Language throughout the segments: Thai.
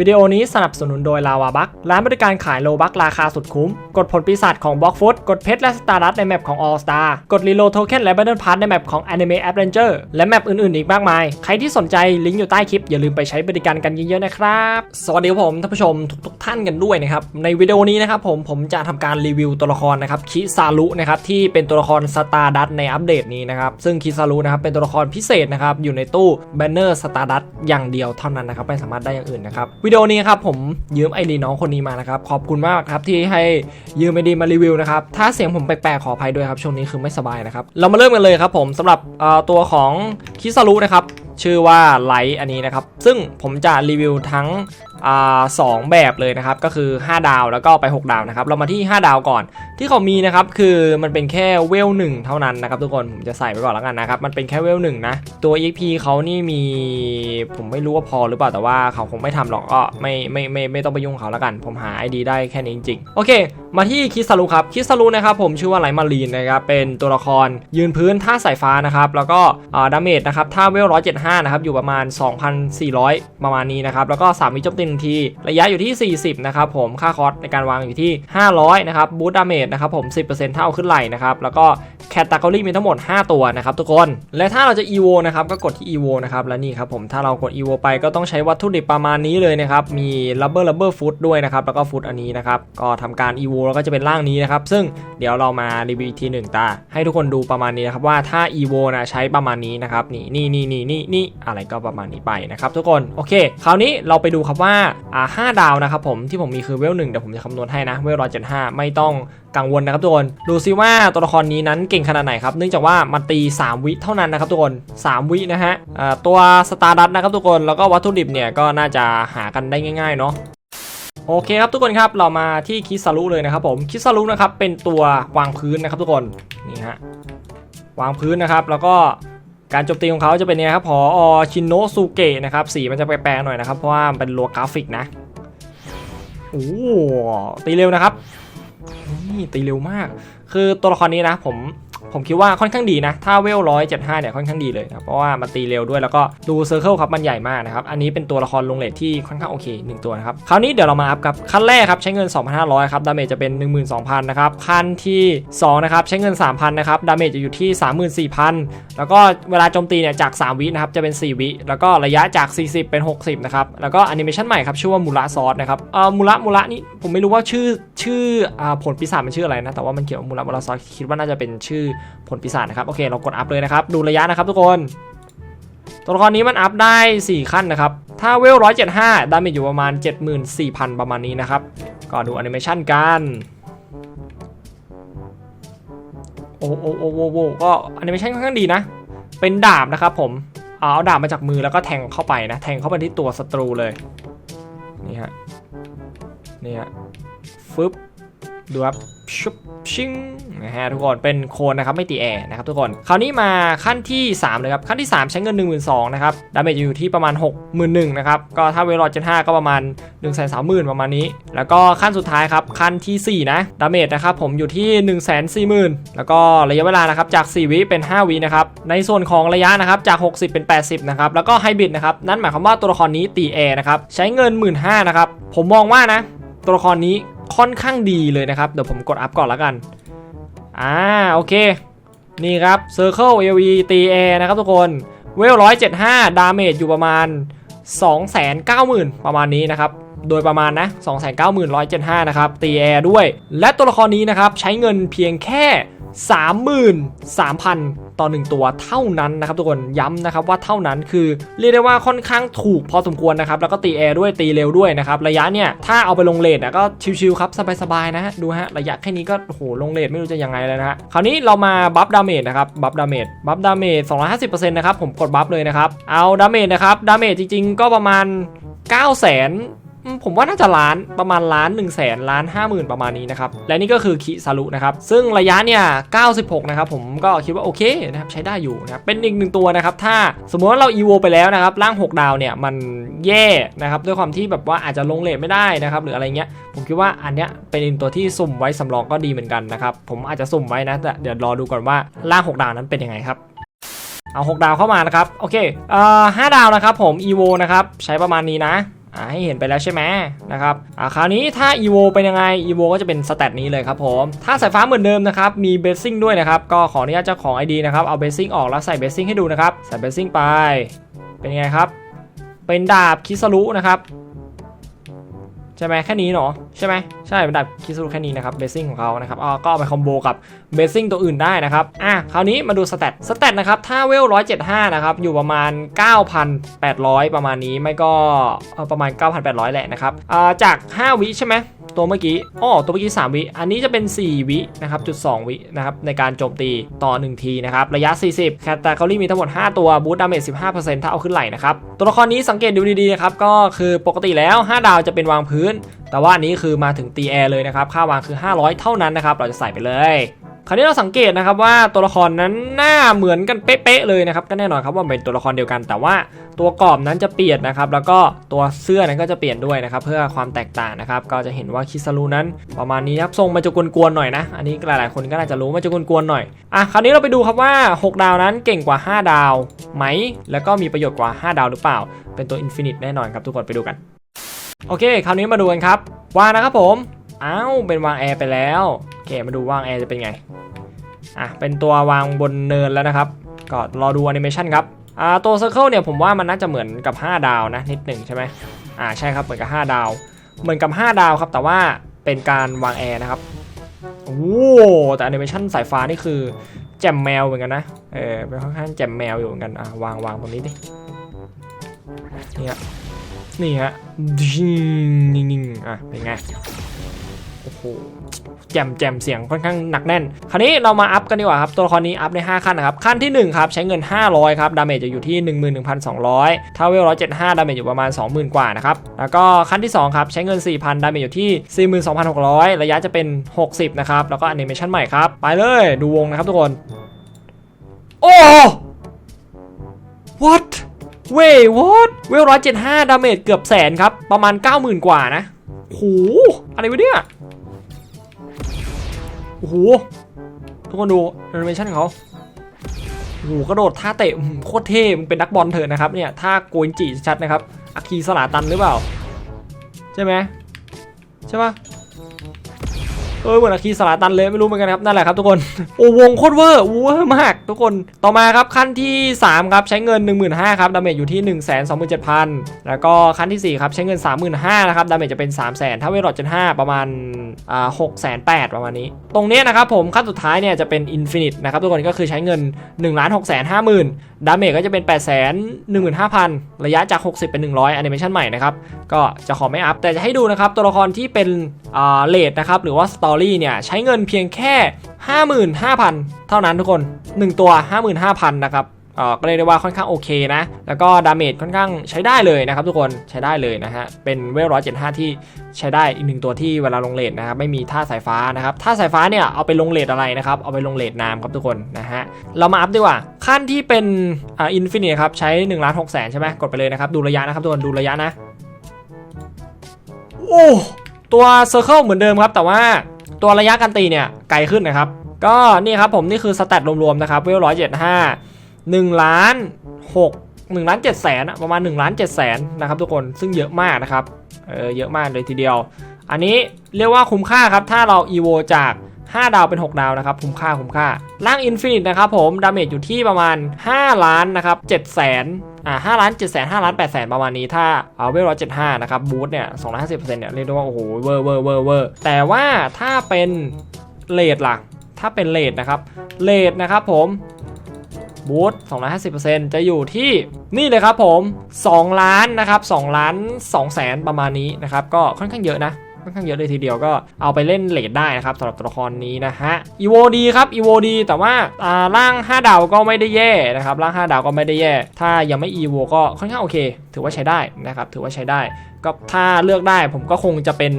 วิดีโอนี้สนับสนุนโดยลาวาบักร้านบริการขายโลบักราคาสุดคุ้ม กดผลปีศาจของบล็อกฟุตกดเพชรและสตาร์ดัตในแมปของ All Star กดรีโลโทเค็นและบัตเดิลพาร์ในแมปของ Anime Adventure และแมปอื่นๆ อีกมากมาย ใครที่สนใจลิงก์อยู่ใต้คลิป อย่าลืมไปใช้บริการกันเยอะๆนะครับ สวัสดีครับผมท่านผู้ชมทุกๆท่านกันด้วยนะครับ ในวิดีโอนี้นะครับผมผมจะทำการรีวิวตัวละครนะครับคิซารุนะครับที่เป็นตัวละครสตาร์ดัตในอัปเดตนี้นะครับซึ่งคิซารุนะครับเป็นตัวละครพิเศษนะครับอยู่ในตู้แบนเนอร์สตาร์ดัตอย่างเดียวเท่านั้นนะครับไม่สามารถได้อย่างอื่นนะครับวิดีโอนี้ครับผมยืมไอดีน้องคนนี้มานะครับ ขอบคุณมากครับที่ให้ยืมไอดีมารีวิวนะครับ ถ้าเสียงผมแปลกๆขออภัยด้วยครับ ช่วงนี้คือไม่สบายนะครับ เรามาเริ่มกันเลยครับผมสำหรับตัวของคิซารุนะครับ ชื่อว่าไลท์อันนี้นะครับ ซึ่งผมจะรีวิวทั้ง สองแบบเลยนะครับก็คือ 5 ดาวแล้วก็ไป 6 ดาวนะครับเรามาที่ 5 ดาวก่อน ที่เขามีนะครับคือมันเป็นแค่เวลหนึ่งเท่านั้นนะครับทุกคนผมจะใส่ไปก่อนแล้วกันนะครับมันเป็นแค่เวลหนึ่งนะตัว EXP เขานี่มีผมไม่รู้ว่าพอหรือเปล่าแต่ว่าเขาคงไม่ทำหรอกก็ไม่ไม่ไม่ไม่ต้องไปยุ่งเขาแล้วกัน ผมหา ID ได้แค่นี้จริงๆโอเค มาที่คิสารุครับคิสารุนะครับผมชื่อว่าไลมารีนนะครับเป็นตัวละครยืนพื้นท่าสายฟ้านะครับแล้วก็ดาเมจนะครับท่าเวล175นะครับอยู่ประมาณ 2,400 ประมาณนี้นะครับแล้วก็3วิจมตีหนึ่ที ระยะอยู่ที่ 40 นะครับผม ค่าคอสในการวางอยู่ที่ 500 นะครับ บูตดาเมจนะครับผม 10%เท่าขึ้นไหลนะครับ แล้วก็แคตตากรีมีทั้งหมด 5 ตัวนะครับทุกคน และถ้าเราจะ EVO นะครับ ก็กดที่ EVO นะครับ และนี่ครับผม ถ้าเรากด EVO ไปก็ต้องใช้วัตถุดิบประมาณนี้เลยนะครับ มี rubber rubber foot ด้วยนะครับ แล้วก็ foot อันนี้นะครับ ก็ทำการ EVO แล้วก็จะเป็นร่างนี้นะครับ ซึ่งเดี๋ยวเรามารีวิวอีทีหนึ่งตา ให้ทุกคนดูประมาณนี้นะครับว่าถ้า EVO นะใช้ประมาณนี้นะครับนี่นี่นี่นี่นี่อะไรก็ประมาณนี้ไปนะครับทุกคน โอเค คราวนี้เราไปดูครับว่าอ่าห้าดาวนะครับผมที่ผมมีคือเวลหนึ่งเดี๋ยวผมจะคำนวณให้นะเวลร้อยเจ็ดห้าไม่ต้องกังวลนะครับทุกคนดูซิว่าตัวละครนี้นั้นเก่งขนาดไหนครับเนื่องจากว่ามันตี 3 วิเท่านั้นนะครับทุกคน 3 วินะฮะตัวสตาร์ดัตนะครับทุกคนแล้วก็วัตถุดิบเนี่ยก็น่าจะหากันได้ง่ายๆเนาะโอเคครับทุกคนครับเรามาที่คิซารุเลยนะครับผมคิซารุนะครับเป็นตัววางพื้นนะครับทุกคนนี่ฮะวางพื้นนะครับแล้วก็ การโจมตีของเขาจะเป็นยังไงครับพอชินโนสุเกะนะครับสีมันจะแปลกๆหน่อยนะครับเพราะว่ามันเป็นลัวกราฟิกนะโอ้ตีเร็วนะครับนี่ตีเร็วมาก คือตัวละครนี้นะผม ผมคิดว่าค่อนข้างดีนะ ถ้าเวลร้อยเจ็ดห้าเนี่ยค่อนข้างดีเลยนะ เพราะว่ามันตีเร็วด้วยแล้วก็ดูเซอร์เคิลครับมันใหญ่มากนะครับ อันนี้เป็นตัวละครลงเลทที่ค่อนข้างโอเคหนึ่งตัวนะครับ คราวนี้เดี๋ยวเรามาอัพกับ ขั้นแรกครับใช้เงิน 2,500 ครับ ดาเมจจะเป็น 12,000 นะครับ ขั้นที่ 2 นะครับ ใช้เงิน 3,000 นะครับ ดาเมจจะอยู่ที่ 34,000 แล้วก็เวลาโจมตีเนี่ยจาก 3 วินะครับจะเป็น 4 วิ แล้วก็ระยะจาก 40 เป็น 60 นะครับแล้วก็แอนิเมชันใหม่ครับชื่อว่ามูระซอสนะครับเอ่อมูระมูระนี่ผมไม่รู้ว่าชื่อชื่ออ่าผลปีศาจมันชื่ออะไรนะแต่ว่ามันเกี่ยวกับมูระมูระซอสคิดว่าน่าจะเป็นชื่อผลปีศาจนะครับโอเคเรากดอัพเลยนะครับดูระยะนะครับทุกคนตัวละครนี้มันอัพได้ 4 ขั้นนะครับ ถ้าเวล 175 ดาเมจอยู่ประมาณ 74,000 ประมาณนี้นะครับ ก็ดูแอนิเมชันกัน โอ้โอ้โอ้โอ้โอ้ก็แอนิเมชันค่อนข้างดีนะ เป็นดาบนะครับผม เอาดาบมาจากมือแล้วก็แทงเข้าไปนะ แทงเข้าไปที่ตัวศัตรูเลย นี่ฮะ นี่ฮะ ฟึบ ดูครับชุบชิงนะฮะทุกคนเป็นโคนนะครับไม่ตีแอร์นะครับทุกคนคราวนี้มาขั้นที่ 3 เลยครับ ขั้นที่ 3 ใช้เงิน 1 2 0 0 0นะครับดาเมจอยู่ที่ประมาณ 6 1 0 0 0นะครับก็ถ้าเวลอเจน5ก็ประมาณ1 3 0 0 0 0ประมาณนี้ แล้วก็ขั้นสุดท้ายครับ ขั้นทีสี่4 นะดาเมจนะครับผมอยู่ที่1 4 0 0 0 0แล้วก็ระยะเวลานะครับจาก 4 วิเป็น 5 วินะครับในส่วนของระยะนะครับจาก 60 เป็น 80นะครับแล้วก็ไฮบริดนะครับนั่นหมายความว่าตัวละครนี้ตีแอร์นะครับใช้เงิน 1 5 0 0 0นะครับผมมองว่านะตัวละครนี้ ค่อนข้างดีเลยนะครับ เดี๋ยวผมกดอัพก่อนแล้วกัน อ่า โอเค นี่ครับ Circle AV ตีแอร์นะครับทุกคน เวล175ดาเมจอยู่ประมาณ 290,000 ประมาณนี้นะครับ โดยประมาณนะ 290,175 นะครับ ตีแอร์ด้วย และตัวละครนี้นะครับ ใช้เงินเพียงแค่ 33,000 ต่อ 1 ตัวเท่านั้นนะครับทุกคนย้ำนะครับว่าเท่านั้นคือเรียกได้ว่าค่อนข้างถูกพอสมควรนะครับ แล้วก็ตีแอร์ด้วยตีเร็วด้วยนะครับ ระยะเนี่ยถ้าเอาไปลงเลทนะก็ชิวๆครับ สบายๆนะฮะดูฮะ ระยะแค่นี้ก็โหลงเลทไม่รู้จะยังไงเลยนะฮะคราวนี้เรามาบัฟดาเมจนะครับบัฟดาเมจบัฟดาเมจ250%นะครับผมกดบัฟเลยนะครับเอาดาเมจนะครับดาเมจจริงๆ ก็ประมาณ 9 0 0 0 0 ผมว่าน่าจะล้านประมาณล้าน1นึ่งแสนล้านห้าหมื่นประมาณนี้นะครับ และนี่ก็คือคิซารุนะครับ ซึ่งระยะเนี่ย 96 นะครับ ผมก็คิดว่าโอเคนะครับใช้ได้อยู่นะครับเป็นอีกหนึ่งตัวนะครับ ถ้าสมมติว่าเรา EVO ไปแล้วนะครับ ร่าง 6 ดาวเนี่ย มันแย่นะครับ ด้วยความที่แบบว่าอาจจะลงเลทไม่ได้นะครับ หรืออะไรเงี้ย ผมคิดว่าอันเนี้ยเป็นอีกตัวที่สุ่มไว้สำรองก็ดีเหมือนกันนะครับผมอาจจะสุ่มไว้นะแต่เดี๋ยวรอดูก่อนว่าร่าง 6 ดาวนั้นเป็นยังไงครับเอา 6 ดาวเข้ามานะครับ โอเคเอ่อ5ดาวนะครับผม EVO นะครับ ใช้ประมาณนี้นะอ่า ให้เห็นไปแล้วใช่ไหมนะครับอ่าคราวนี้ถ้า EVO เป็นยังไง EVO ก็จะเป็นสเตตนี้เลยครับผมถ้าสายฟ้าเหมือนเดิมนะครับมีเบสซิ่งด้วยนะครับก็ขออนุญาตเจ้าของ ID นะครับเอาเบสซิ่งออกแล้วใส่เบสซิ่งให้ดูนะครับใส่เบสซิ่งไปเป็นยังไงครับเป็นดาบคิสรุนะครับ ใช่ไหมแค่นี้เนาะใช่ไหมใช่เป็นดาบคิสรุแค่นี้นะครับเบสซิ่งของเขานะครับอ๋อก็เอาไปคอมโบกับเบสซิ่งตัวอื่นได้นะครับอะคราวนี้มาดูสเตตสเตตนะครับถ้าเวล175นะครับอยู่ประมาณ 9,800 ประมาณนี้ไม่ก็ประมาณ 9,800 แหละนะครับอ่าจาก 5 วิใช่ไหม ตัวเมื่อกี้อ๋อตัวเมื่อกี้ 3 วิ อันนี้จะเป็น 4 วินะครับจุด 2 วินะครับในการโจมตีต่อ 1 ทีนะครับระยะ 40 แคตตาคอรี่มีทั้งหมด 5 ตัวบูตดาเมจ15%ถ้าเอาขึ้นไหลนะครับตัวละครนี้สังเกตดูดีๆนะครับก็คือปกติแล้ว 5 ดาวจะเป็นวางพื้น แต่ว่าอันนี้คือมาถึงตีแอร์เลยนะครับค่าวางคือ 500 เท่านั้นนะครับเราจะใส่ไปเลย คราวนี้เราสังเกตนะครับว่าตัวละครนั้นหน้าเหมือนกันเป๊ะๆเลยนะครับก็แน่นอนครับว่าเป็นตัวละครเดียวกัน แต่ว่าตัวกรอบนั้นจะเปลี่ยนนะครับ แล้วก็ตัวเสื้อนั้นก็จะเปลี่ยนด้วยนะครับ เพื่อความแตกต่างนะครับ ก็จะเห็นว่าคิซารุนั้นประมาณนี้ครับทรงมันจะกวนๆหน่อยนะ อันนี้หลายๆคนก็น่าจะรู้มันจะกวนๆหน่อยอะคราวนี้เราไปดูครับว่า 6 ดาวนั้นเก่งกว่า 5 ดาวไหม แล้วก็มีประโยชน์กว่า 5 ดาวหรือเปล่า เป็นตัวอินฟินิตแน่นอนครับทุกคนไปดูกันโอเค คราวนี้มาดูกันครับว่านะครับผม อ้าวเป็นวางแอร์ไปแล้วโอเคมาดูวางแอร์จะเป็นไงอะเป็นตัววางบนเนินแล้วนะครับก็รอดูแอนิเมชันครับอ่าตัวเซอร์เคิลเนี่ยผมว่ามันน่าจะเหมือนกับ 5 ดาวนะนิดหนึ่งใช่ไหมอ่าใช่ครับเหมือนกับ 5 ดาว เหมือนกับ 5 ดาวครับแต่ว่าเป็นการวางแอร์นะครับโอ้แต่แอนิเมชันสายฟ้านี่คือแจมแมวเหมือนกันนะเออเป็นค่อนข้างแจมแมวอยู่เหมือนกันอะวางวางตรงนี้ดินี่ฮะนี่ฮะดิงนิ่งอะเป็นไง โอ้โหแจมแจมเสียงค่อนข้างหนักแน่น คราวนี้เรามาอัพกันดีกว่าครับ ตัวละครนี้อัพใน5ขั้นนะครับ ขั้นที่ 1 ครับ ใช้เงิน 500 ครับ ดาเมจจะอยู่ที่ 11,200 ถ้าเวล175 ดาเมจอยู่ประมาณ 20,000 กว่านะครับ แล้วก็ขั้นที่ 2 ครับ ใช้เงิน 4,000 ดาเมจอยู่ที่ 42,600 ระยะจะเป็น 60 นะครับ แล้วก็แอนิเมชันใหม่ครับ ไปเลยดูวงนะครับทุกคน โอ้ what เว้ยวอตเวลร้อยเจ็ดห้าดาเมจเกือบแสนครับ ประมาณ 90,000 กว่านะ โหอะไรวะเนี่ยโอ้โหทุกคนดูแอนิเมชันเขาโอ้โหกระโดดท่าเตะโคตรเท่มึงเป็นนักบอลเถอะนะครับเนี่ยท่าโกนจีชัดนะครับอาคีสลาตันหรือเปล่า ใช่ไหมใช่ปะ เออเหมือนอาคีสลาตันเลยไม่รู้เหมือนกันครับนั่นแหละครับทุกคนโอ้วงโคตรเวอร์เวอร์มาก ทุกคนต่อมาครับขั้นที่ 3 ครับใช้เงิน 15,000ครับดาเมจอยู่ที่ 1 2 7 0 0 0 แล้วก็ขั้นที่ 4 ครับใช้เงิน 35,000นะครับดาเมจจะเป็น 3 0 0 0 0 0ถ้าเวลจน5ประมาณอ่า6 8 0 0 0ประมาณนี้ ตรงเนี้ยนะครับผมขั้นสุดท้ายเนี่ยจะเป็นอินฟินิตนะครับทุกคนก็คือใช้เงิน1 6 5 0 0 0 0ดาเมจก็จะเป็น8 1 5 0 0 0ระยะจาก 60 เป็น 100แอนิเมชันใหม่นะครับก็จะขอไม่อัพแต่จะให้ดูนะครับตัวละครที่เป็นอ่าเลดนะครับหรือว่าสตอรี่เนี่ยใช้เงินเพียงแค่ 55,000 เท่านั้นทุกคน 1 ตัว 55,000 นะครับเออก็เรียกได้ว่าค่อนข้างโอเคนะ แล้วก็ดาเมจค่อนข้างใช้ได้เลยนะครับทุกคนใช้ได้เลยนะฮะ เป็นเวลร้อยเจ็ดห้าที่ใช้ได้อีกหนึ่งตัวที่เวลาลงเลดนะครับไม่มีท่าสายฟ้านะครับท่าสายฟ้าเนี่ยเอาไปลงเลดอะไรนะครับเอาไปลงเลดน้ำครับทุกคนนะฮะเรามาอัพดีกว่าขั้นที่เป็นอ่าอินฟินิตครับใช้1ล้าน6แสนใช่ไหมกดไปเลยนะครับดูระยะนะครับทุกคนดูระยะนะโอ้ตัวเซอร์เคิลเหมือนเดิมครับแต่ว่า ตัวระยะการตีเนี่ยไกลขึ้นนะครับ ก็นี่ครับผมนี่คือสแตทรวมๆนะครับเวลร้อยเจ็ดห้าหนึ่งล้านหกหนึ่งล้านเจ็ดแสนประมาณหนึ่งล้านเจ็ดแสนนะครับทุกคนซึ่งเยอะมากนะครับเออเยอะมากเลยทีเดียว อันนี้เรียกว่าคุ้มค่าครับถ้าเราอีโวจาก 5 ดาวเป็น 6 ดาวนะครับคุ้มค่าคุ้มค่าร่าง Infinite นะครับผมดาเมจอยู่ที่ประมาณ 5 ล้านนะครับ7แสนอ่า5ล้าน7แสน5ล้าน8แสนประมาณนี้ถ้าเอาเวลร้อยเจ็ดห้านะครับบูทเนี่ย250%เนี่ยเรียกได้ว่าโอ้โหเวอร์เวอร์เวอร์เวอร์แต่ว่าถ้าเป็นเลดล่ะถ้าเป็นเลดนะครับเลดนะครับผมบูท250%จะอยู่ที่นี่เลยครับผม 2 ล้านนะครับ2ล้าน2แสนประมาณนี้นะครับ ก็ค่อนข้างเยอะนะ ค่อนข้างเยอะเลยทีเดียวก็เอาไปเล่นเลดได้นะครับสำหรับตัวละครนี้นะฮะอีโวดีครับอีโวดีแต่ว่าอ่าร่าง 5 ดาวก็ไม่ได้แย่นะครับร่าง 5 ดาวก็ไม่ได้แย่ ถ้ายังไม่อีโวก็ค่อนข้างโอเค ถือว่าใช้ได้นะครับถือว่าใช้ได้ ก็ถ้าเลือกได้ผมก็คงจะเป็น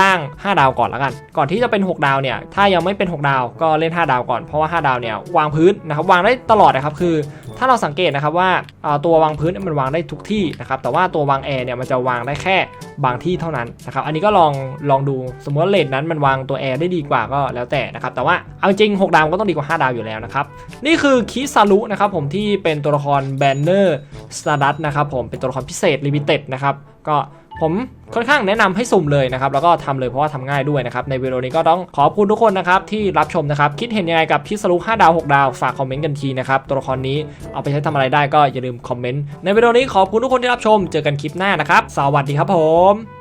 ร่าง 5 ดาวก่อนละกัน ก่อนที่จะเป็น 6 ดาวเนี่ยถ้ายังไม่เป็น 6 ดาวก็เล่น 5 ดาวก่อนเพราะว่า 5 ดาวเนี่ยวางพื้นนะครับวางได้ตลอดนะครับคือ ถ้าเราสังเกตนะครับว่าตัววางพื้นมันวางได้ทุกที่นะครับแต่ว่าตัววางแอร์เนี่ยมันจะวางได้แค่บางที่เท่านั้นนะครับอันนี้ก็ลองลองดูสมมติว่าเลนนั้นมันวางตัวแอร์ได้ดีกว่าก็แล้วแต่นะครับแต่ว่าเอาจริง 6 ดาวก็ต้องดีกว่า 5 ดาวอยู่แล้วนะครับนี่คือคิซารุนะครับผมที่เป็นตัวละครแบนเนอร์สตาร์ดัตนะครับผมเป็นตัวละครพิเศษลิมิเต็ดนะครับก็ผมค่อนข้างแนะนำให้สุ่มเลยนะครับ แล้วก็ทำเลยเพราะว่าทำง่ายด้วยนะครับ ในวิดีโอนี้ก็ต้องขอบคุณทุกคนนะครับ ที่รับชมนะครับ คิดเห็นยังไงกับพิสรุ5ดาว 6 ดาว ฝากคอมเมนต์กันทีนะครับ ตัวละครนี้เอาไปใช้ทำอะไรได้ก็อย่าลืมคอมเมนต์ในวิดีโอนี้ขอบคุณทุกคนที่รับชม เจอกันคลิปหน้านะครับ สวัสดีครับผม